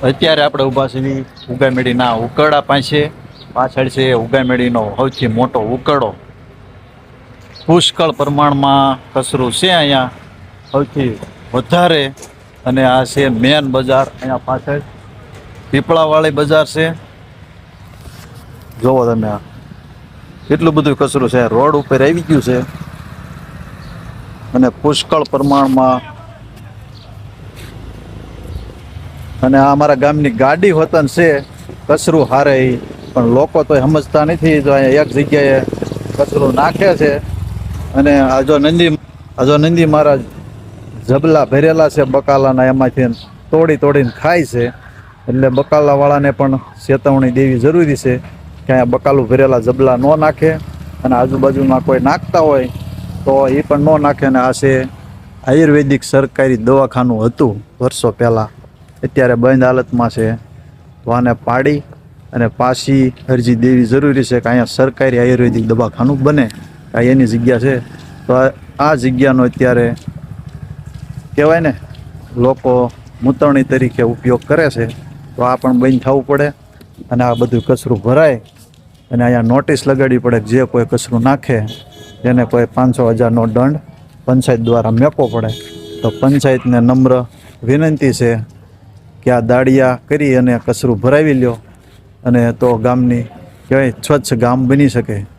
અત્યારે આપણે ઊભા છીએ ઉગામેડીના ઉકરડા પાસે. પાછળ છે ઉગામેડીનો સૌથી મોટો ઉકરડો. પુષ્કળ પ્રમાણમાં કચરું છે અહીંયા. સૌથી વધારે અને આ છે મેન બજાર અહીંયા પાછળ. પીપળાવાળી બજાર છે. જોવો તમે આ. કેટલું બધું કચરું છે. રોડ ઉપર આવી ગયું છે. અને પુષ્કળ પ્રમાણમાં અને આ અમારા ગામની ગાડી હોતન છે, કચરું હારે. પણ લોકો તો સમજતા નથી, જો અહીંયા એક જગ્યાએ કચરું નાખે છે. અને આજો નંદી આજો નંદી મહારાજ જબલા ભરેલા છે બકાલાના, એમાંથી તોડી તોડીને ખાય છે. એટલે બકાલાવાળાને પણ ચેતવણી દેવી જરૂરી છે કે અહીંયા બકાલું ભરેલા જબલા ન નાખે અને આજુબાજુમાં કોઈ નાખતા હોય તો એ પણ ન નાખે. અને આ છે આયુર્વેદિક સરકારી દવાખાનું હતું વર્ષો પહેલાં. અત્યારે બંધ હાલતમાં છે. તો આને પાડી અને પાછી અરજી દેવી જરૂરી છે કે અહીંયા સરકારી આયુર્વેદિક દવાખાનું બને. આ એની જગ્યા છે. તો આ- જગ્યાનો અત્યારે કહેવાય ને, લોકો મૂતરણી તરીકે ઉપયોગ કરે છે. તો આ પણ બંધ થવું પડે અને આ બધું કચરું ભરાય અને અહીંયા નોટિસ લગાડવી પડે જે કોઈ કચરું નાખે એને કોઈ પાંચસો હજારનો દંડ પંચાયત દ્વારા મેકવો પડે. તો પંચાયતને નમ્ર વિનંતી છે કે આ દાળિયા કરી અને કચરું ભરાવી લ્યો. અને તો ગામની કહેવાય સ્વચ્છ ગામ બની શકે.